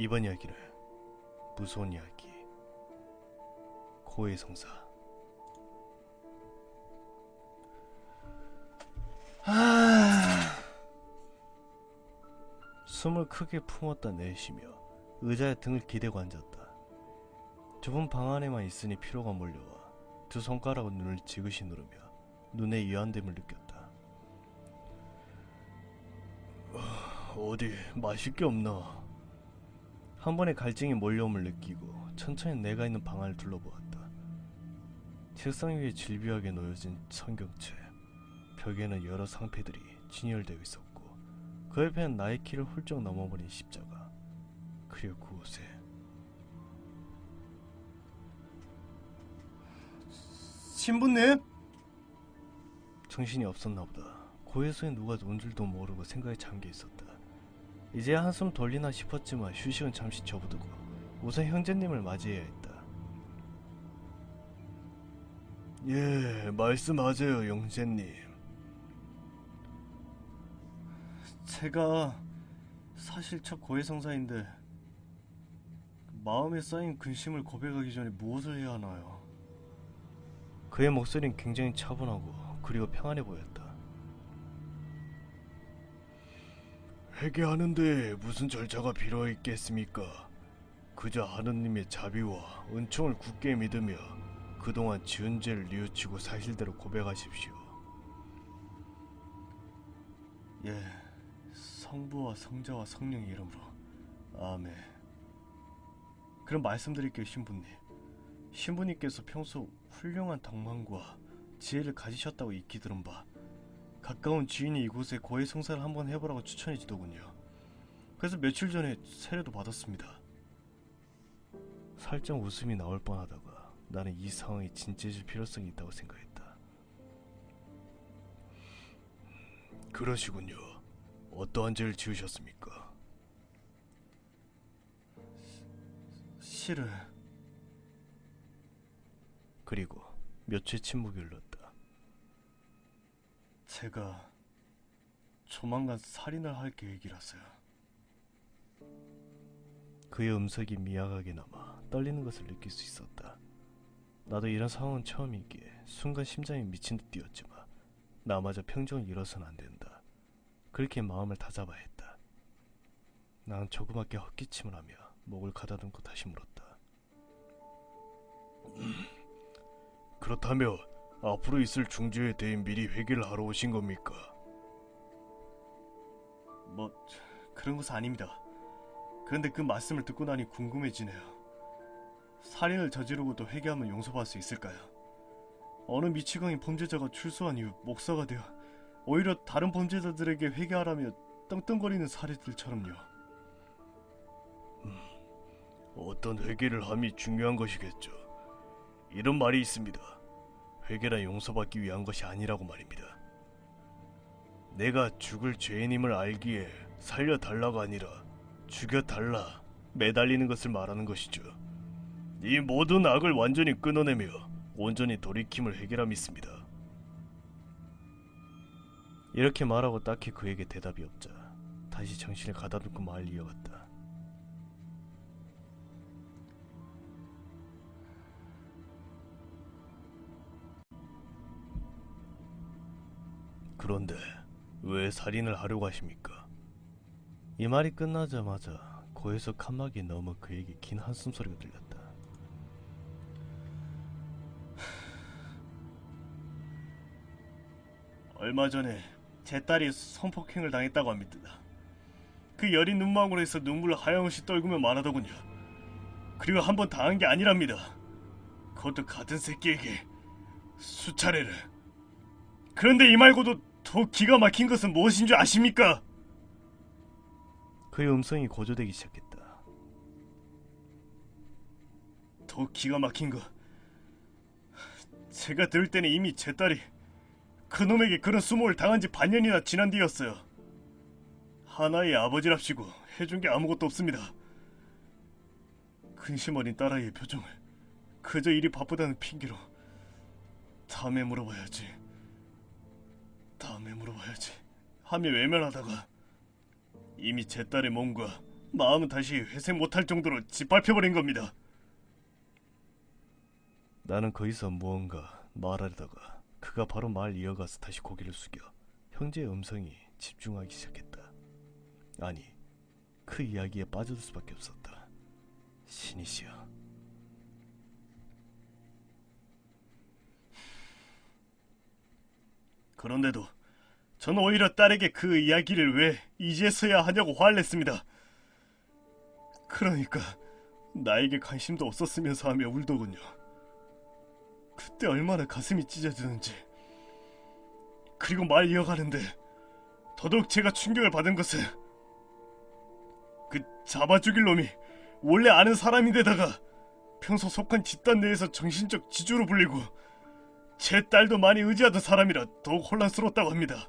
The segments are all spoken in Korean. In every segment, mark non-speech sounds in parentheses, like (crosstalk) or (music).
이번 이야기는 무서운 이야기 고해 성사 아... 숨을 크게 품었다 내쉬며 의자에 등을 기대고 앉았다. 좁은 방 안에만 있으니 피로가 몰려와 두 손가락으로 눈을 지그시 누르며 눈에 유한됨을 느꼈다. 어디 마실 게 없나? 한 번에 갈증이 몰려옴을 느끼고 천천히 내가 있는 방 안을 둘러보았다. 책상 위에 질비하게 놓여진 성경책, 벽에는 여러 상패들이 진열되어 있었고 그 옆에는 나의 키를 훌쩍 넘어버린 십자가 그리고 그곳에 신부님? 정신이 없었나 보다. 고해소에 누가 온 줄도 모르고 생각에 잠겨 있었다. 이제야 한숨 돌리나 싶었지만 휴식은 잠시 접어두고 우선 형제님을 맞이해야 했다. 예, 말씀하세요, 형제님. 제가 사실 첫 고해성사인데 마음에 쌓인 근심을 고백하기 전에 무엇을 해야 하나요? 그의 목소리는 굉장히 차분하고 그리고 평안해 보였다. 회개하는데 무슨 절차가 필요했겠습니까? 그저 하느님의 자비와 은총을 굳게 믿으며 그동안 지은 죄를 뉘우치고 사실대로 고백하십시오. 예, 성부와 성자와 성령의 이름으로 아멘. 그럼 말씀드릴게요, 신부님. 신부님께서 평소 훌륭한 덕망과 지혜를 가지셨다고 익히 들은 바 가까운 지인이 이곳에 고해 성사를 한번 해보라고 추천해 주더군요. 그래서 며칠 전에 세례도 받았습니다. 살짝 웃음이 나올 뻔하다가 나는 이 상황이 진지해질 필요성이 있다고 생각했다. 그러시군요. 어떠한 죄를 지으셨습니까? 실은 그리고 며칠 침묵이 흘렀다. 제가 조만간 살인을 할 계획이라서요. 그의 음색이 미약하게 남아 떨리는 것을 느낄 수 있었다. 나도 이런 상황은 처음이기에 순간 심장이 미친 듯 뛰었지만 나마저 평정을 잃어서는 안 된다. 그렇게 마음을 다잡아야 했다. 난 조그맣게 헛기침을 하며 목을 가다듬고 다시 물었다. 그렇다면 앞으로 있을 중재에 대해 미리 회개를 하러 오신 겁니까? 뭐 그런 것은 아닙니다. 그런데 그 말씀을 듣고 나니 궁금해지네요. 살인을 저지르고도 회개하면 용서받을 수 있을까요? 어느 미치광이 범죄자가 출소한 이후 목사가 되어 오히려 다른 범죄자들에게 회개하라며 떵떵거리는 사례들처럼요. 음, 어떤 회개를 함이 중요한 것이겠죠. 이런 말이 있습니다. 회개란 용서받기 위한 것이 아니라고 말입니다. 내가 죽을 죄인임을 알기에 살려달라가 아니라 죽여달라 매달리는 것을 말하는 것이죠. 이 모든 악을 완전히 끊어내며 온전히 돌이킴을 해결하 믿습니다. 이렇게 말하고 딱히 그에게 대답이 없자 다시 정신을 가다듬고 말을 이어갔다. 그런데 왜 살인을 하려고 하십니까? 이 말이 끝나자마자 고에서 칸막이 넘어 그에게 긴 한숨 소리가 들렸다. 얼마 전에 제 딸이 성폭행을 당했다고 합니다. 그 여린 눈망울에 서 눈물을 하염없이 떨구며 말하더군요. 그리고 한 번 당한 게 아니랍니다. 그것도 같은 새끼에게 수차례를. 그런데 이 말고도 더 기가 막힌 것은 무엇인 줄 아십니까? 그의 음성이 고조되기 시작했다. 더 기가 막힌 거. 제가 들을 때는 이미 제 딸이 그놈에게 그런 수모를 당한 지 반년이나 지난 뒤였어요. 하나의 아버지랍시고 해준 게 아무것도 없습니다. 근심 어린 딸아이의 표정을 그저 일이 바쁘다는 핑계로 다음에 물어봐야지. 다음에 물어봐야지. 하며 외면하다가 이미 제 딸의 몸과 마음은 다시 회색 못할 정도로 짓밟혀버린 겁니다. 나는 거기서 무언가 말하려다가 그가 바로 말 이어가서 다시 고개를 숙여 형제의 음성이 집중하기 시작했다. 아니, 그 이야기에 빠져들 수밖에 없었다. 신이시여. 그런데도 전 오히려 딸에게 그 이야기를 왜 이제서야 하냐고 화를 냈습니다. 그러니까 나에게 관심도 없었으면서 하며 울더군요. 그때 얼마나 가슴이 찢어지는지. 그리고 말 이어가는데 더더욱 제가 충격을 받은 것은 그 잡아 죽일 놈이 원래 아는 사람인데다가 평소 속한 집단 내에서 정신적 지주로 불리고 제 딸도 많이 의지하던 사람이라 더욱 혼란스럽다고 합니다.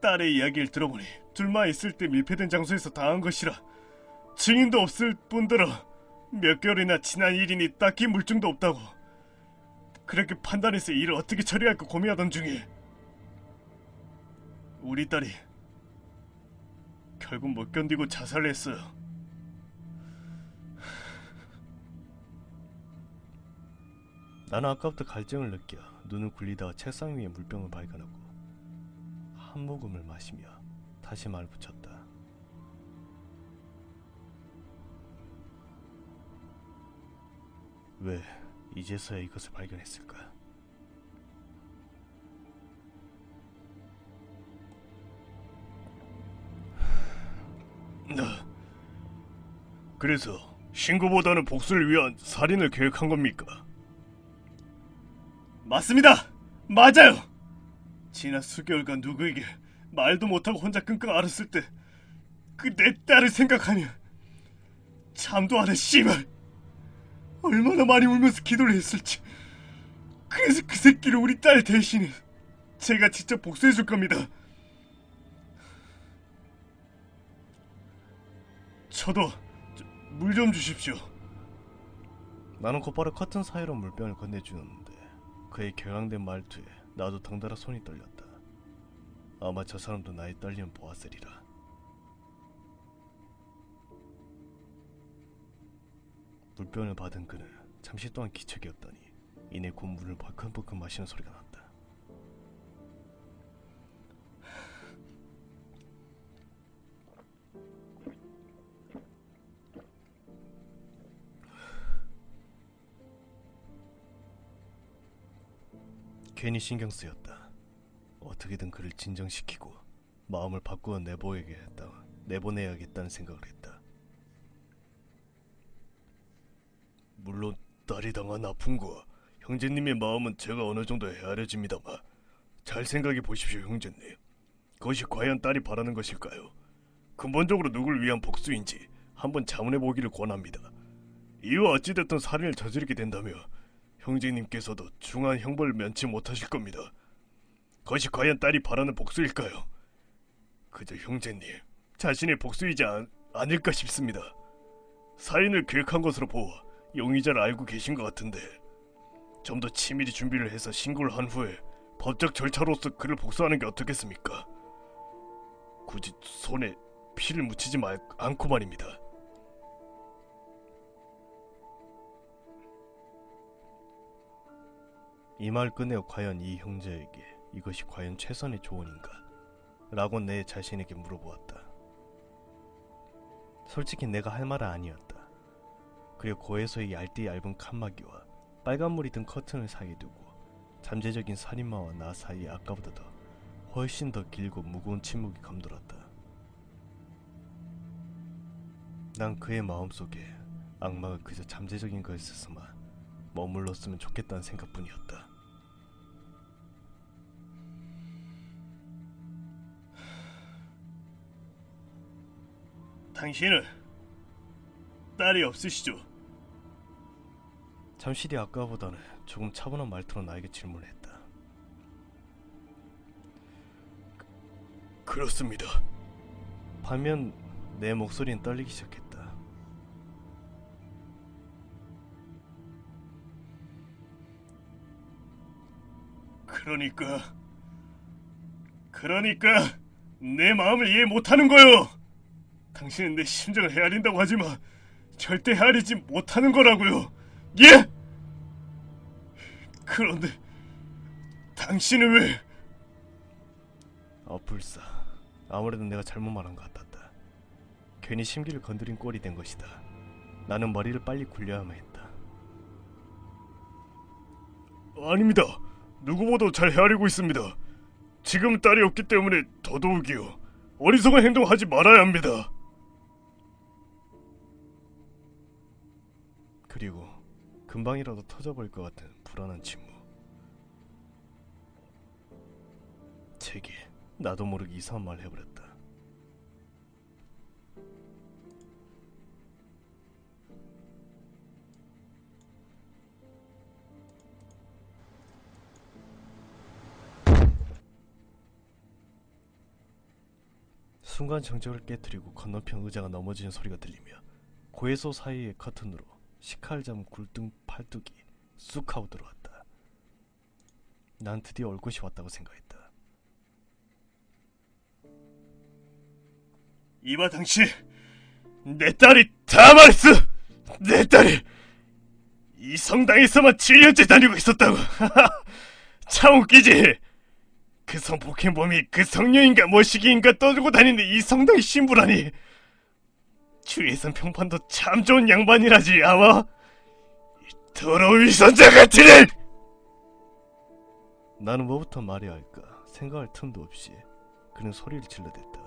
딸의 이야기를 들어보니 둘만 있을 때 밀폐된 장소에서 당한 것이라 증인도 없을 뿐더러 몇 개월이나 지난 일이니 딱히 물증도 없다고 그렇게 판단해서 일을 어떻게 처리할까 고민하던 중에 우리 딸이 결국 못 견디고 자살을 했어요. 나는 아까부터 갈증을 느껴 눈을 굴리다가 책상 위에 물병을 발견하고 한 모금을 마시며 다시 말 붙였다. 왜 이제서야 이것을 발견했을까? 나 그래서 신고보다는 복수를 위한 살인을 계획한 겁니까? 맞습니다. 맞아요. 지난 수개월간 누구에게 말도 못하고 혼자 끙끙 앓았을 때 그 내 딸을 생각하면 잠도 안 해 씨발. 얼마나 많이 울면서 기도를 했을지. 그래서 그 새끼를 우리 딸 대신에 제가 직접 복수해 줄 겁니다. 저도 물 좀 주십시오. 나는 곧바로 커튼 사이로 물병을 건네주었는데 그의 경황된 말투에 나도 덩달아 손이 떨렸다 아마 저 사람도 나의 떨림을 보았으리라 물병을 받은 그는 잠시 동안 기척이었더니 이내 곧 물을 벌컥벌컥 마시는 소리가 났다. 괜히 신경 쓰였다. 어떻게든 그를 진정시키고 마음을 바꾸어 내보내야겠다. 내보내야겠다는 생각을 했다. 물론 딸이 당한 아픔과 형제님의 마음은 제가 어느 정도 헤아려집니다만 잘 생각해 보십시오 형제님 그것이 과연 딸이 바라는 것일까요? 근본적으로 누굴 위한 복수인지 한번 자문해 보기를 권합니다 이와 어찌됐든 살인을 저지르게 된다며 형제님께서도 중한 형벌을 면치 못하실 겁니다 그것이 과연 딸이 바라는 복수일까요? 그저 형제님 자신의 복수이지 않, 아닐까 싶습니다 살인을 계획한 것으로 보아 용의자를 알고 계신 것 같은데 좀 더 치밀히 준비를 해서 신고를 한 후에 법적 절차로서 그를 복수하는 게 어떻겠습니까? 굳이 손에 피를 묻히지 말, 않고 말입니다. 이 말 끝내어 과연 이 형제에게 이것이 과연 최선의 조언인가? 라고 내 자신에게 물어보았다. 솔직히 내가 할 말은 아니었다. 그리고 고에서의 얇디 얇은 칸막이와 빨간물이 든 커튼을 사이에 두고 잠재적인 살인마와 나 사이에 아까보다 더 훨씬 더 길고 무거운 침묵이 감돌았다. 난 그의 마음속에 악마가 그저 잠재적인 것에서만 머물렀으면 좋겠다는 생각뿐이었다. 당신은 딸이 없으시죠? 잠시 뒤 아까보다는 조금 차분한 말투로 나에게 질문했다. 그, 그렇습니다. 반면 내 목소리는 떨리기 시작했다. 그러니까, 그러니까 내 마음을 이해 못하는 거요. 당신은 내 심정을 헤아린다고 하지만 절대 헤아리지 못하는 거라고요. 예? 그런데 당신은 왜? 아 불사. 아무래도 내가 잘못 말한 것 같았다. 괜히 심기를 건드린 꼴이 된 것이다. 나는 머리를 빨리 굴려야만 했다. 아닙니다. 누구보다 잘 헤아리고 있습니다. 지금 딸이 없기 때문에 더더욱이요. 어리석은 행동하지 말아야 합니다. 그리고 금방이라도 터져버릴 것 같은 불안한 침묵. 제게 나도 모르게 이상한 말 해버렸다. 순간 정적을 깨뜨리고 건너편 의자가 넘어지는 소리가 들리며 고해소 사이의 커튼으로 식칼잠 굴등 팔뚝이 쑥 하고 들어왔다. 난 드디어 올 곳이 왔다고 생각했다. 이봐 당신, 내 딸이 다 말했어. 내 딸이 이 성당에서만 7년째 다니고 있었다고. (laughs) 참 웃기지. 그 성폭행범이 그 성녀인가 뭐시기인가 떠들고 다니는 이 성당 신부라니. 주위에선 평판도 참 좋은 양반이라지 아마. 이 더러운 위선자 같은 애! 나는 뭐부터 말해야 할까 생각할 틈도 없이 그는 소리를 질러댔다.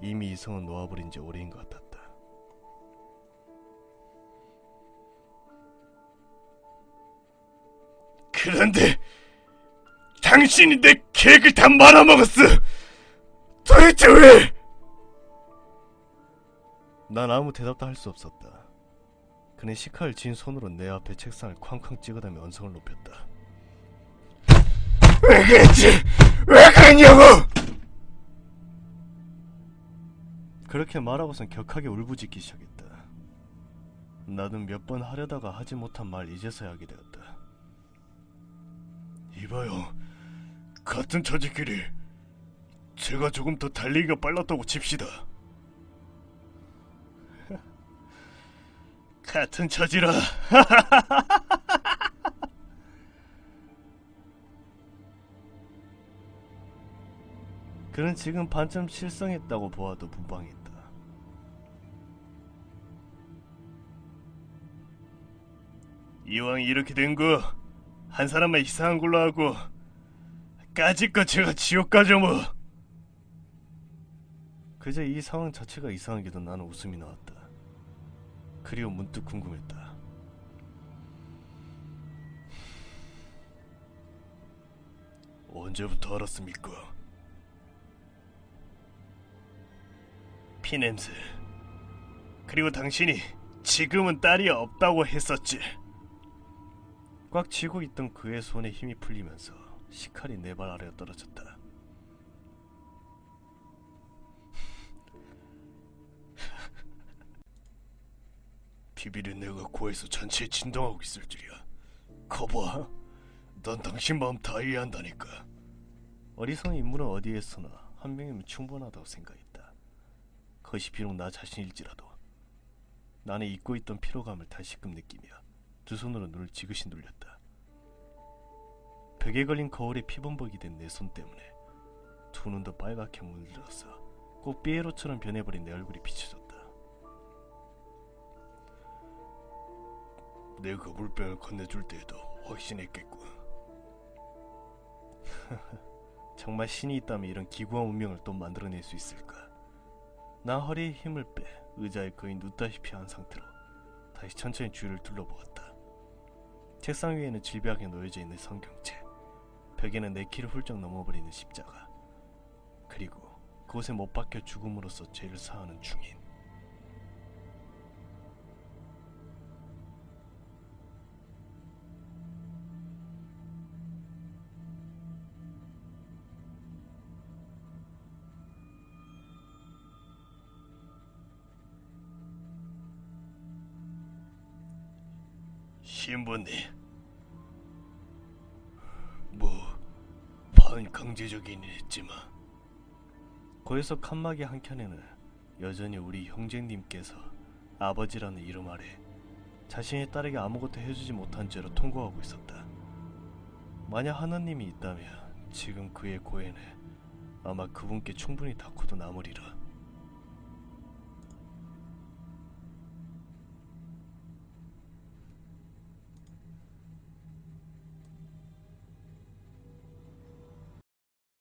이미 이성은 놓아버린 지 오래인 것 같았다. 그런데 당신이 내 계획을 다 말아먹었어. 도대체 왜? 난 아무 대답도 할 수 없었다. 그는 시카를 쥔 손으로 내 앞에 책상을 쾅쾅 찍어대며 언성을 높였다. 왜 그랬지? 왜 그랬냐고! 그렇게 말하고선 격하게 울부짖기 시작했다. 나는 몇 번 하려다가 하지 못한 말 이제서야 하게 되었다. 이봐요. 같은 처지끼리 제가 조금 더 달리기가 빨랐다고 칩시다. 같은 처지라. (laughs) 그는 지금 반쯤 실성했다고 보아도 무방했다. 이왕 이렇게 된 거 한 사람만 이상한 걸로 하고 까짓거 제가 지옥 가죠 뭐. 그저 이 상황 자체가 이상하게도 나는 웃음이 나왔다. 그리고 문득 궁금했다. 언제부터 알았습니까? 피냄새. 그리고 당신이 지금은 딸이 없다고 했었지. 꽉 쥐고 있던 그의 손에 힘이 풀리면서 시칼이 내 발 아래로 떨어졌다. 비비를 내가 구해서 전체에 진동하고 있을 줄이야. 거봐, 넌 당신 마음 다 이해한다니까. 어리석은 인물은 어디에서나 한 명이면 충분하다고 생각했다. 그것이 비록 나 자신일지라도 나는 잊고 있던 피로감을 다시금 느끼며 두 손으로 눈을 지그시 눌렸다. 벽에 걸린 거울에 피범벅이 된 내 손 때문에 두 눈도 빨갛게 물들어서 꼭 삐에로처럼 변해버린 내 얼굴이 비춰졌다. 내가 물병을 건네줄 때에도 확신했겠군. (laughs) 정말 신이 있다면 이런 기구한 운명을 또 만들어낼 수 있을까? 나 허리에 힘을 빼 의자에 거의 눕다시피 한 상태로 다시 천천히 주위를 둘러보았다. 책상 위에는 질비하게 놓여져 있는 성경책, 벽에는 내 키를 훌쩍 넘어버리는 십자가, 그리고 그곳에 못 박혀 죽음으로써 죄를 사하는 중인. 신부님, 뭐 반강제적이긴 했지만 고해석 칸막이 한켠에는 여전히 우리 형제님께서 아버지라는 이름 아래 자신의 딸에게 아무것도 해주지 못한 죄로 통곡하고 있었다. 만약 하나님이 있다면 지금 그의 고해는 아마 그분께 충분히 닿고도 남으리라.